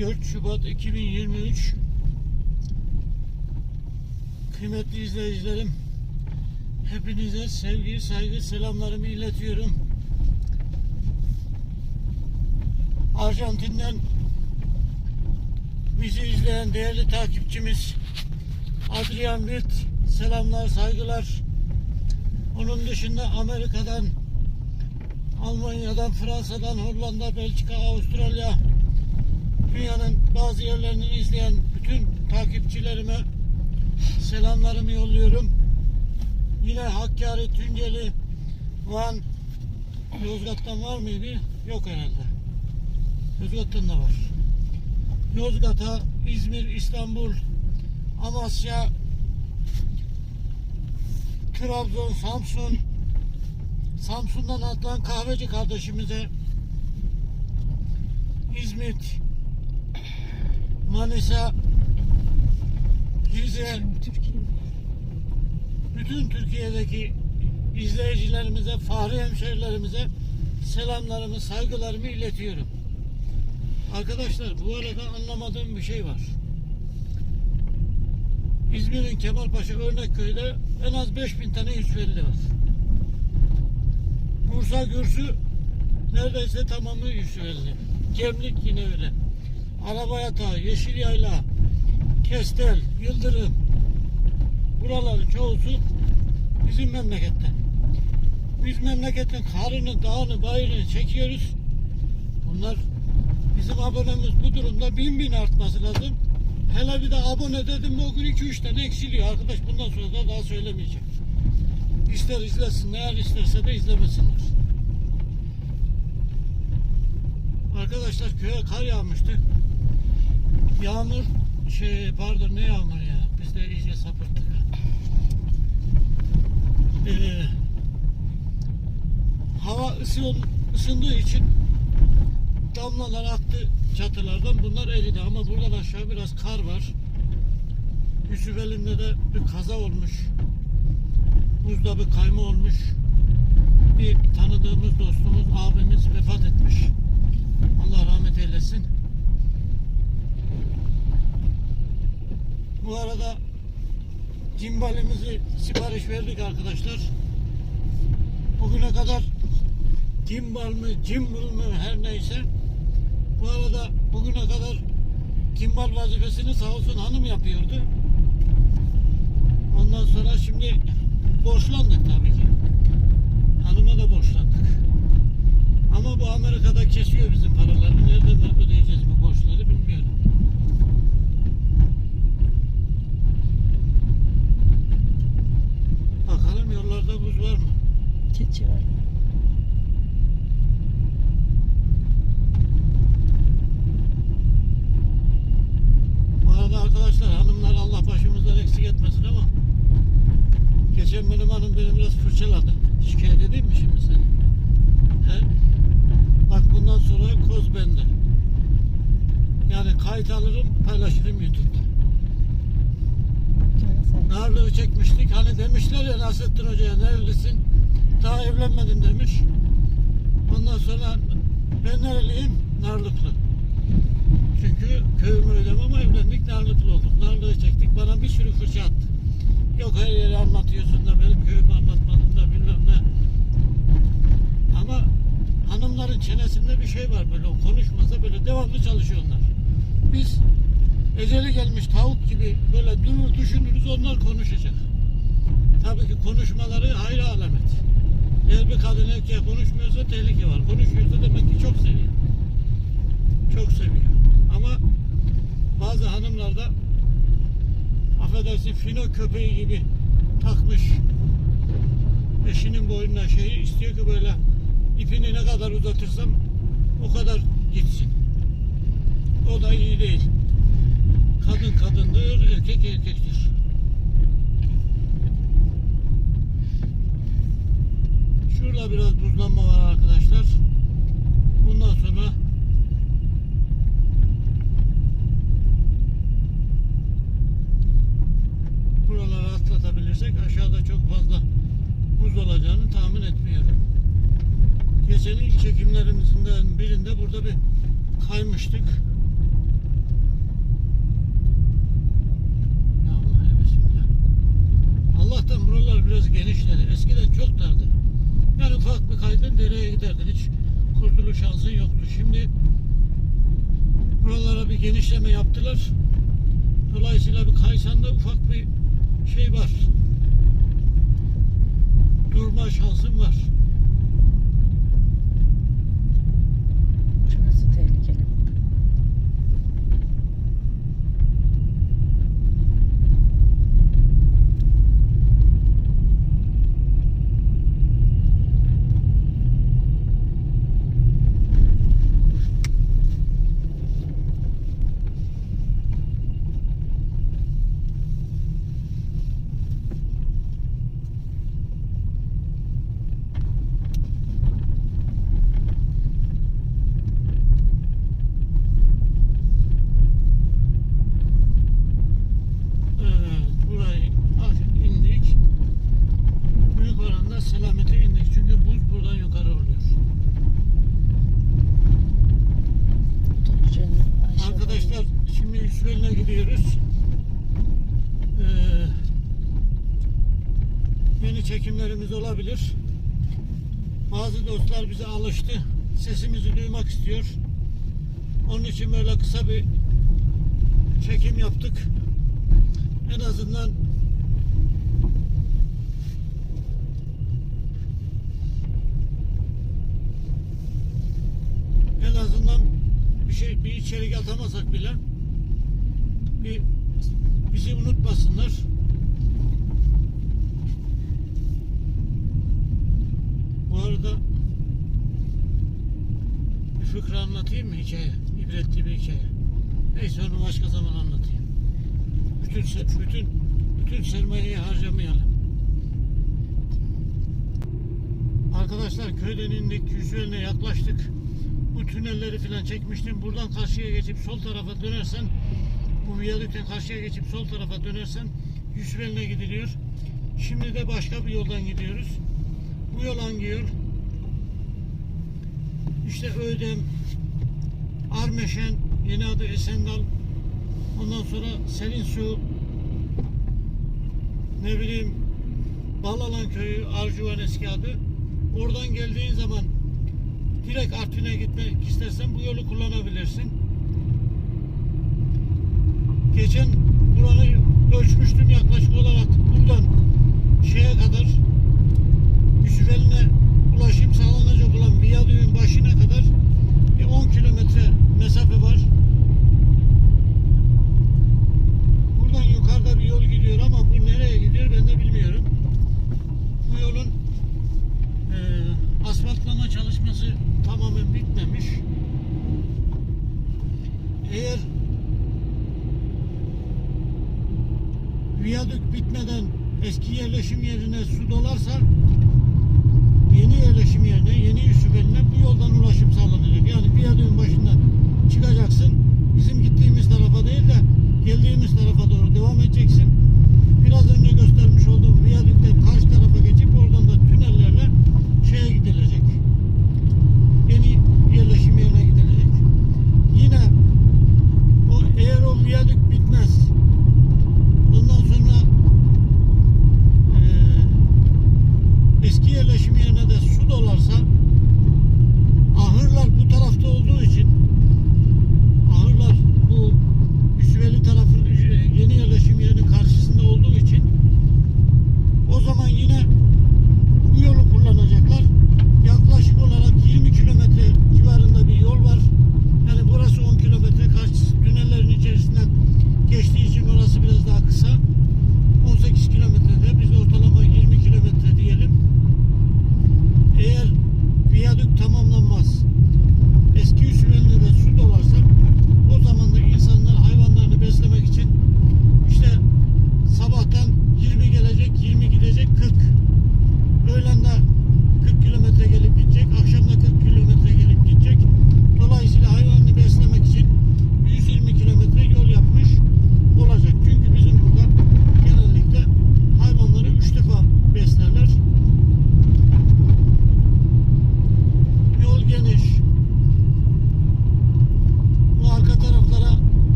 4 Şubat 2023 Kıymetli izleyicilerim Hepinize sevgi, saygı, selamlarımı iletiyorum. Arjantin'den bizi izleyen değerli takipçimiz Adrian Wirt selamlar, saygılar. Onun dışında Amerika'dan, Almanya'dan, Fransa'dan, Hollanda, Belçika, Avustralya, dünyanın bazı yerlerini izleyen bütün takipçilerime selamlarımı yolluyorum. Yine Hakkari, Tunceli, Van, Yozgat'tan var mıydı? Yok herhalde. Yozgat'tan da var. Yozgat'a, İzmir, İstanbul, Amasya, Trabzon, Samsun, Samsun'dan Adnan Kahveci kardeşimize, İzmit, Manisa, Rize, bütün Türkiye'deki izleyicilerimize, fahri hemşerilerimize selamlarımı, saygılarımı iletiyorum. Arkadaşlar bu arada anlamadığım bir şey var. İzmir'in Kemalpaşa Örnekköy'de en az 5000 tane Yusufeli var. Bursa Gürsü neredeyse tamamı Yusufeli. Gemlik yine öyle. Arabayatağı, Yeşilyayla, Kestel, Yıldırım buraların çoğusu bizim memleketten. Biz memleketin karını, dağını, bayırını çekiyoruz. Bunlar bizim abonemiz bu durumda bin bin artması lazım. Hele bir de abone dedim mi o gün 2-3 tane eksiliyor. Arkadaş bundan sonra da daha söylemeyeceğim. İster izlesinler, isterse de izlemesinler. Arkadaşlar köye kar yağmıştı. Yağmur, şey pardon ne yağmur ya? Biz de iyice sapırttık. Ee, hava ısın, ısındığı için damlalar attı çatılardan. Bunlar eridi ama buradan aşağı biraz kar var. Yusufeli'nde de bir kaza olmuş. Buzda bir kayma olmuş. Bir tanıdığımız dostumuz, abimiz vefat etmiş. Allah rahmet eylesin. Bu arada cimbalimizi sipariş verdik arkadaşlar. Bugüne kadar gimbal mı, gimbal mı her neyse. Bu arada bugüne kadar gimbal vazifesini sağ olsun hanım yapıyordu. Ondan sonra şimdi borçlandık tabii ki. Hanıma da borçlandık. Ama bu Amerika'da kesiyor bizim paraları. Nereden ödeyeceğiz bu borçları bilmiyorum. Bakalım yollarda buz var mı? Keçi var. Bu arada arkadaşlar hanımlar Allah başımızdan eksik etmesin ama geçen benim hanım beni biraz fırçaladı. Şikayet edeyim mi şimdi seni? He? Bak bundan sonra koz bende. Yani kayıt alırım paylaşırım YouTube'da. Canı sağ olsun. Narlığı çekmiştik. Hani demişler ya Nasrettin Hoca'ya nerelisin? Evlenmedim demiş. Ondan sonra ben nereliyim? Narlıklı. Çünkü köyüm öyle ama evlendik Narlıklı olduk. Narlığı çektik. Bana bir sürü fırça attı. Yok her yeri anlatıyorsun da benim köyümü anlatmadın da bilmem ne. Ama hanımların çenesinde bir şey var böyle o konuşmasa böyle devamlı çalışıyorlar. Biz eceli gelmiş tavuk gibi böyle durur düşünürüz onlar konuşacak. Tabii ki konuşmaları hayra alamet. Eğer bir kadın erkeğe konuşmuyorsa tehlike var. Konuşuyorsa demek ki çok seviyor. Çok seviyor. Ama bazı hanımlar da affedersin fino köpeği gibi takmış eşinin boynuna şeyi istiyor ki böyle ipini ne kadar uzatırsam o kadar gitsin. O da iyi değil. Kadın kadındır, erkek erkektir. Şurada biraz buzlanma var arkadaşlar. Bundan sonra buraları atlatabilirsek aşağıda çok fazla buz olacağını tahmin etmiyorum. Geçen ilk çekimlerimizden birinde burada bir kaymıştık. Allah'tan buralar biraz genişledi. Eskiden çok dardı. Yani ufak bir kaydın dereye giderdin. Hiç kurtuluş şansın yoktu. Şimdi buralara bir genişleme yaptılar. Dolayısıyla bir kaysanda ufak bir şey var. Durma şansın var. Şurası tehlikeli. Evet, burayı hafif indik. Büyük oranda selamete indik. Çünkü buz buradan yukarı oluyor. Toplucanın aşağıda. Arkadaşlar şimdi Üsvel'ine gidiyoruz. Ee, yeni çekimlerimiz olabilir. Bazı dostlar bize alıştı. Sesimizi duymak istiyor. Onun için böyle kısa bir çekim yaptık. En azından en azından bir şey bir içerik atamasak bile bir bizi unutmasınlar. Arada bir fıkra anlatayım mı hikaye? İbretli bir hikaye. Neyse onu başka zaman anlatayım. Bütün bütün bütün sermayeyi harcamayalım. Arkadaşlar köyden indik, Yüzüel'e yaklaştık. Bu tünelleri falan çekmiştim. Buradan karşıya geçip sol tarafa dönersen bu viyadükten karşıya geçip sol tarafa dönersen Yüzüel'e gidiliyor. Şimdi de başka bir yoldan gidiyoruz. Bu yol hangi? İşte Ödem, Armeşen, yeni adı Esendal, ondan sonra Selinsu, ne bileyim Balalan köyü, Arjuvan eski adı. Oradan geldiğin zaman direkt Artvin'e gitmek istersen bu yolu kullanabilirsin. Geçen buranı ölçmüştüm yaklaşık olarak buradan şeye kadar Yusufeli'ne ulaşım sağlanacak olan viyadüğün başına kadar bir 10 kilometre mesafe var. Buradan yukarıda bir yol gidiyor ama bu nereye gidiyor ben de bilmiyorum. Bu yolun eee asfaltlama çalışması tamamen bitmemiş. Eğer viyadük bitmeden eski yerleşim yerine su dolarsa yerleşim yerine, yeni Yusufeli'ne bu yoldan ulaşım sağlanacak. Yani viyadüğün başından çıkacaksın. Bizim gittiğimiz tarafa değil de geldiğimiz tarafa doğru devam edeceksin. Biraz önce göstermiş olduğum viyadükten karşı tarafa geçip oradan da tünellerle şeye gidilecek. Yeni yerleşim yerine gidilecek. Yine o eğer o viyadük bitmez ondan sonra eski yerleşim yerine dolarsa ahırlar bu tarafta olduğu için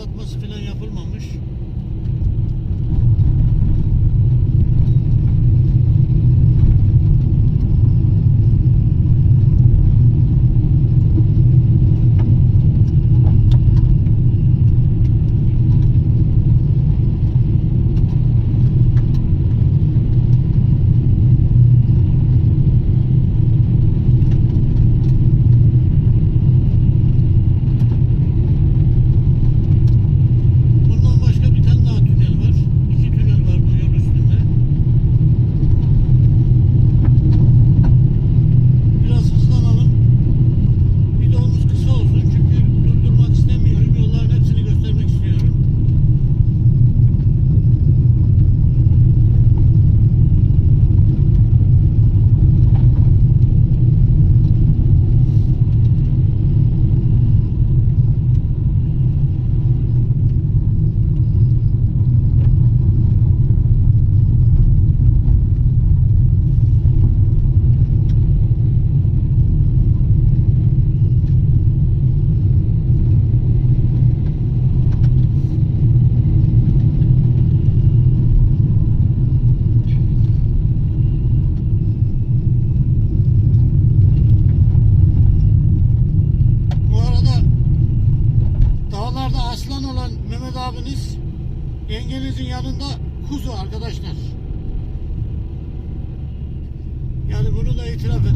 aydınlatması falan yapılmamış. Yanında kuzu arkadaşlar. Yani bunu da itiraf edelim.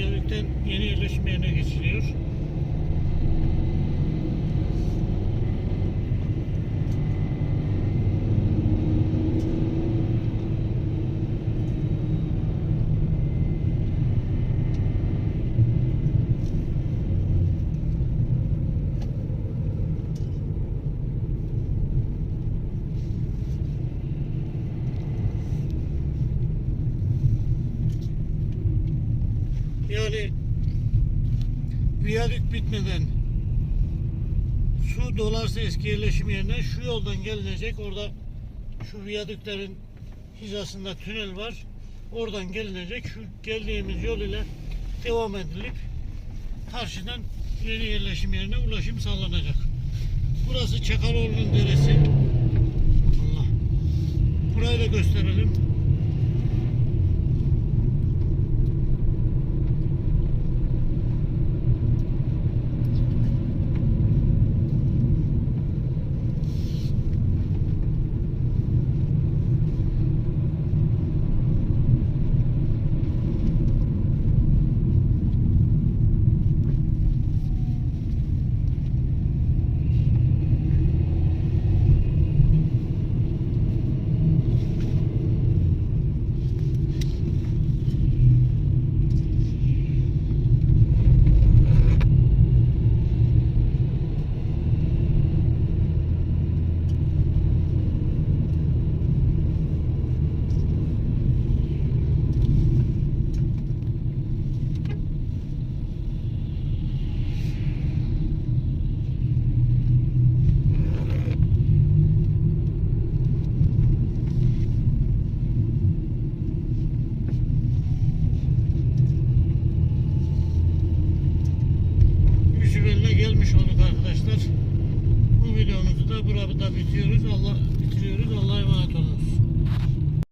Viyadükten yeni yerleşim yerine geçiliyor. Yani bitmeden su dolarsa eski yerleşim yerine şu yoldan gelinecek. Orada şu viyadüklerin hizasında tünel var. Oradan gelinecek. Şu geldiğimiz yol ile devam edilip karşıdan yeni yerleşim yerine ulaşım sağlanacak. Burası Çakaloğlu'nun deresi. Allah. Burayı da gösterelim.